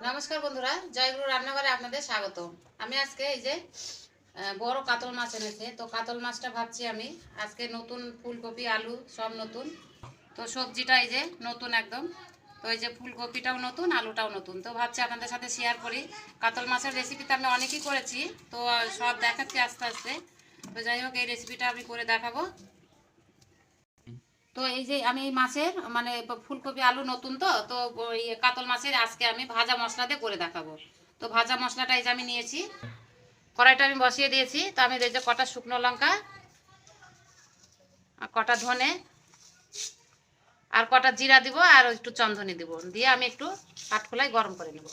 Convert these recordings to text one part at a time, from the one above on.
নমস্কার বন্ধুরা, জয়গুরু রান্নাঘরে আপনাদের স্বাগত আমি আজকে এই যে বড় কাতল মাছ এনেছে। তো কাতল মাছটা ভাবছি আমি, আজকে নতুন ফুলকপি, আলু সব নতুন। তো সবজিটা এই যে নতুন একদম। তো এই যে ফুলকপিটাও নতুন, আলুটাও নতুন। তো ভাবছি আপনাদের সাথে শেয়ার করি। কাতল মাছের রেসিপি তো আমি অনেকই করেছি, তো সব দেখাচ্ছি আস্তে আস্তে। তো যাই হোক, এই রেসিপিটা আমি করে দেখাবো। তো এই যে আমি এই মাছের মানে ফুলকপি, আলু নতুন তো তো কাতল মাছের আজকে আমি ভাজা মশলা দিয়ে করে দেখাবো। তো ভাজা মশলাটা এই যে আমি নিয়েছি, কড়াইটা আমি বসিয়ে দিয়েছি, তো আমি এই যে কটা শুকনো লঙ্কা আর কটা ধনে আর কটা জিরা দিব আর একটু চন্দনি দিব। দিয়ে আমি একটু কাঠখোলায় গরম করে নেব।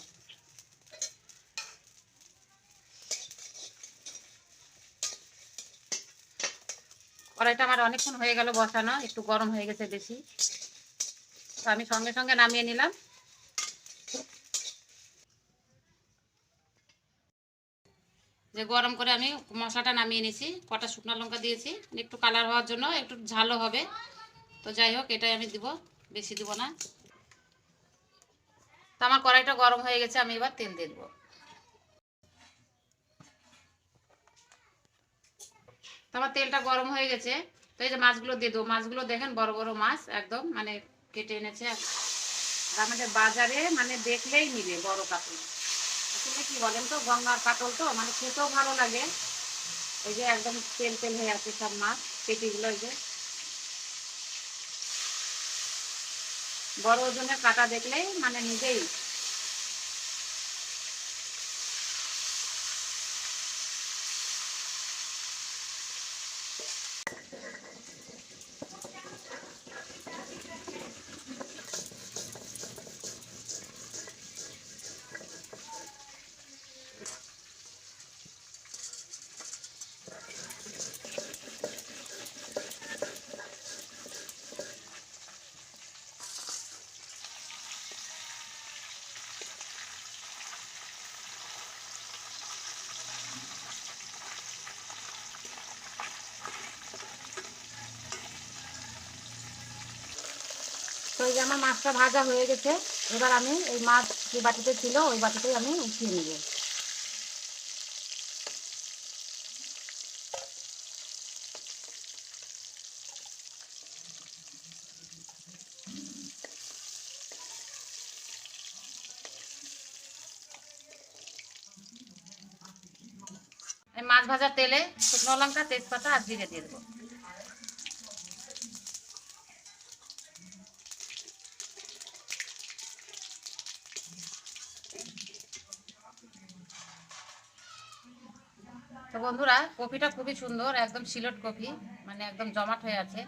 কড়াইটা আমার অনেকক্ষণ হয়ে গেল বসানো, একটু গরম হয়ে গেছে বেশি। তো আমি সঙ্গে সঙ্গে নামিয়ে নিলাম। যে গরম করে আমি মশলাটা নামিয়ে নিয়েছি কটা শুকনো লঙ্কা দিয়েছি, একটু কালার হওয়ার জন্য একটু ঝালও হবে। তো যাই হোক, এটাই আমি দিব, বেশি দিব না। তো আমার কড়াইটা গরম হয়ে গেছে, আমি এবার তেল দিয়ে দেবো। তো আমার তেলটা গরম হয়ে গেছে। তো এই যে মাছগুলো দিয়ে দেবো। মাছগুলো দেখেন, বড় বড় মাছ, একদম মানে কেটে এনেছে। আমাদের বাজারে মানে দেখলেই মিলে বড় কাতল। আসলে কি বলেন তো, গঙ্গার কাতল তো মানে খেতেও ভালো লাগে। এই যে একদম তেল তেল হয়ে আছে সব মাছ, পেটিগুলো এই যে। বড় ওজনের কাটা দেখলেই মানে নিজেই যে আমার মাছটা ভাজা হয়ে গেছে, এবার আমি এই মাছ যে বাটিতে ছিল, ওই বাটিতেই আমি উঠিয়ে নিব। মাছ ভাজার তেলে শুকনো লঙ্কা, তেজপাতা আর জিরে দিয়ে দেবো। তো বন্ধুরা কপিটা খুবই সুন্দর, একদম সিলট কপি মানে একদম জমাট হয়ে আছে।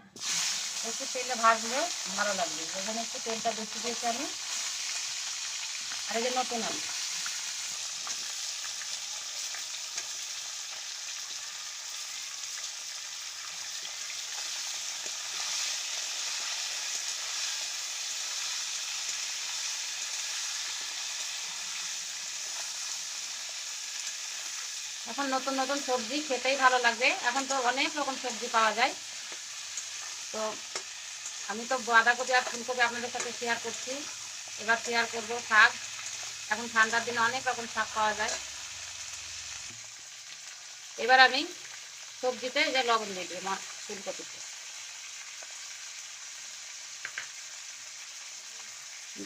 একটু তেলে ভাজলে ভালো লাগবে। এখানে একটু তেলটা বেশি দিয়েছি আমি। আর এই যে নতুন আলু। এখন নতুন নতুন সবজি খেতেই ভালো লাগবে। এখন তো অনেক রকম সবজি পাওয়া যায়। তো আমি তো বাঁধাকপি আর ফুলকপি আপনাদের সাথে শেয়ার করছি। এবার শেয়ার করব শাক। এখন ঠান্ডার দিনে অনেক রকম শাক পাওয়া যায়। এবার আমি সবজিতে যে লবণ দিয়ে দেবো ফুলকপিতে।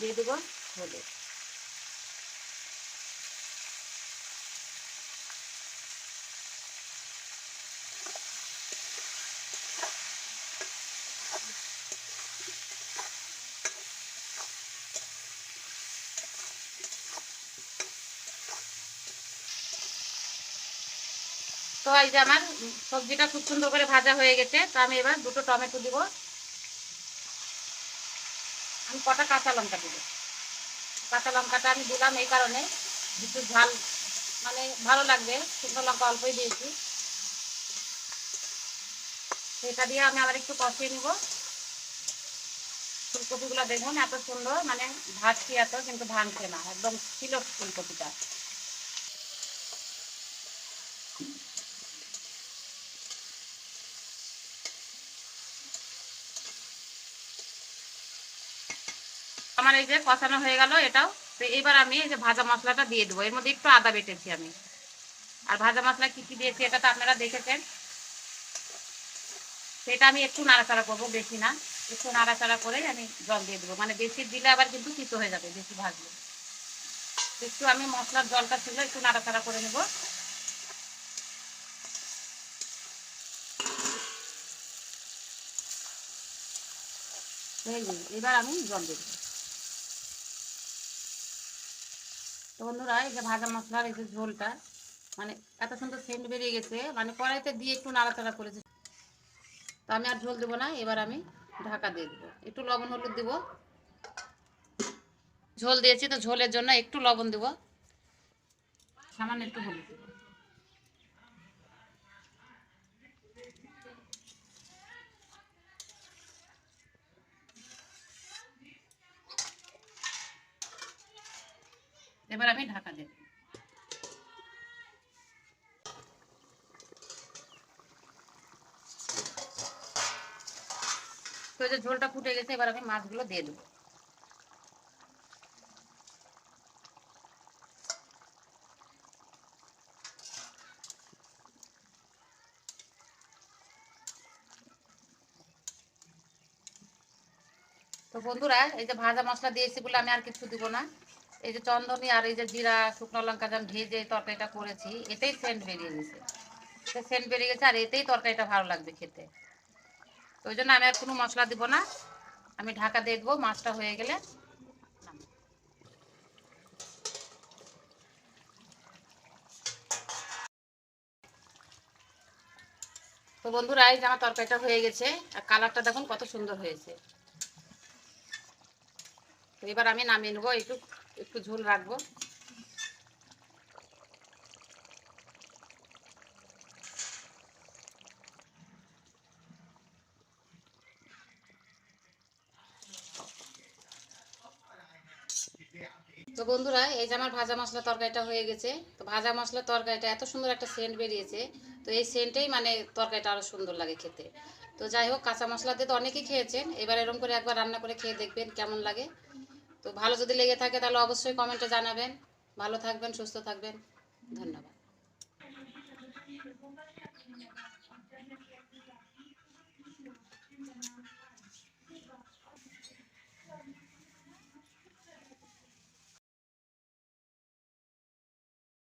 দিয়ে দেবো হলুদ। তো এই যে আমার সবজিটা খুব সুন্দর করে ভাজা হয়ে গেছে, তো আমি এবার দুটো টমেটো দিব। আমি কটা কাঁচা লঙ্কা দিব। কাঁচা লঙ্কাটা আমি দিলাম এই কারণে, একটু ঝাল মানে ভালো লাগবে, শুকনো লঙ্কা অল্পই দিয়েছি। সেটা দিয়ে আমি আবার একটু কষিয়ে নিব। ফুলকপিগুলো দেখুন এত সুন্দর মানে ভাজছি এত, কিন্তু ভাঙছে না, একদম ছিল ফুলকপিটা। আমার এই যে কষানো হয়ে গেল, এটাও। তো এবার আমি এই যে ভাজা মশলাটা দিয়ে দেবো। এর মধ্যে একটু আদা বেটেছি আমি। আর ভাজা মশলা কি কি দিয়েছি এটা তো আপনারা দেখেছেন। সেটা আমি একটু নাড়াচাড়া করব, বেশি না। একটু নাড়াচাড়া করেই আমি জল দিয়ে দেবো। মানে বেশি দিলে আবার কিন্তু তিতো হয়ে যাবে, বেশি ভাজলে। একটু আমি মশলার জলটা ছিল, একটু নাড়াচাড়া করে নেব। এবার আমি জল দিয়ে দেবো। তো বন্ধুরা, এই যে ভাজা মশলার এই যে ঝোলটা মানে এত সুন্দর সেন্ট বেরিয়ে গেছে মানে কড়াইতে দিয়ে একটু নাড়াচাড়া করেছে। তো আমি আর ঝোল দেবো না, এবার আমি ঢাকা দিয়ে দেবো। একটু লবণ হলুদ দেবো। ঝোল দিয়েছি, তো ঝোলের জন্য একটু লবণ দেবো। সামান্য একটু হলুদ দেবো। এবার আমি ঢাকা দেবো। তো যে ঝোলটা ফুটে গেছে, এবার আমি মাছগুলো দিয়ে দেবো। তো বন্ধুরা, এই যে ভাজা মশলা দিয়েছি বলে আমি আর কিছু দিব না। এই যে চন্দনী আর এই যে জিরা, শুকনো লঙ্কা যেমন ভেজে তরকারিটা করেছি, এতেই সেন্ট বেরিয়ে গেছে। সেন্ট বেরিয়ে গেছে আর এতেই তরকারিটা ভালো লাগবে খেতে। ওই জন্য আমি আর কোনো মশলা দিব না। আমি ঢাকা দিয়ে দেবো মাছটা হয়ে গেলে। তো বন্ধুরা, এই যে আমার তরকারিটা হয়ে গেছে। আর কালারটা দেখুন কত সুন্দর হয়েছে। এবার আমি নামিয়ে নেব একটু একটু ঝোল রাখব। তো বন্ধুরা, এই যে আমার ভাজা মশলা তরকারিটা হয়ে গেছে। তো ভাজা মশলা তরকারিটা এত সুন্দর একটা সেন্ট বেরিয়েছে। তো এই সেন্টেই মানে তরকারিটা আরও সুন্দর লাগে খেতে। তো যাই হোক, কাঁচা মশলা দিয়ে তো অনেকেই খেয়েছেন। এবার এরকম করে একবার রান্না করে খেয়ে দেখবেন কেমন লাগে। তো ভালো যদি লেগে থাকে তাহলে অবশ্যই কমেন্টে জানাবেন। ভালো থাকবেন সুস্থ থাকবেন। ধন্যবাদ।